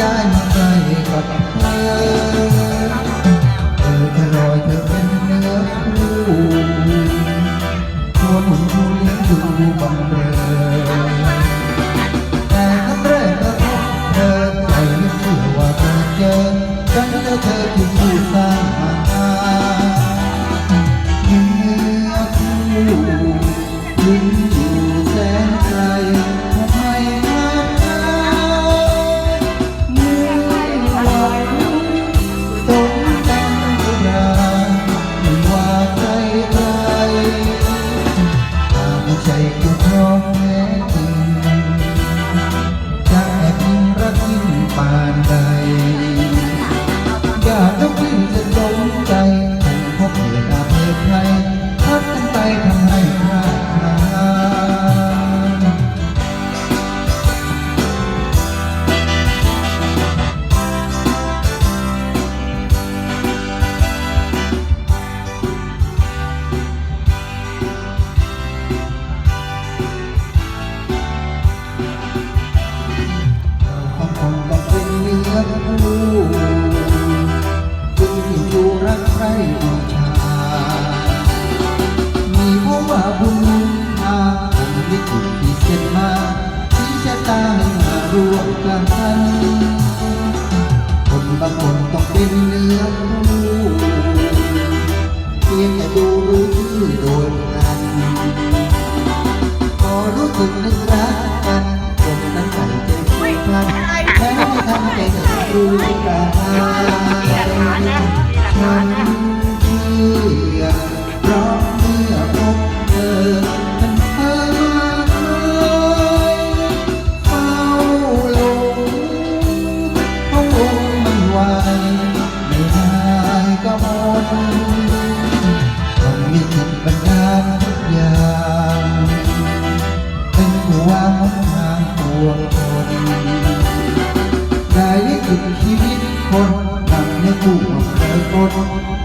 ย้ายมาใกล้กับเธอ คู่ เป็นเนื้คู่จึงที่อยู่รักใครบูชามีเพราะว่าบุญพาผมได้ถูกที่เส้นมาที่ชะตาให้มารวมกันคนบางคนต้องเป็นเนื้อคู่เพียงแต่ดูรู้ชื่อโดยพลันพอรู้สึกนึกรักกันคนนั้นใส่ใจผูกพัน แม้ไม่ทำใจจะรู้กันฉันเชื่อเพราะเมื่อพบเธอฉันเคยมาเคยเฝ้าหลงพระองค์มันไวไม่ได้ก็มดต้องมีจิตปัญญาทุกอย่างเป็นผู้วางหนทางปวงชน ได้ลิขิตชีวิตคนทำให้ผู้ของเธอคน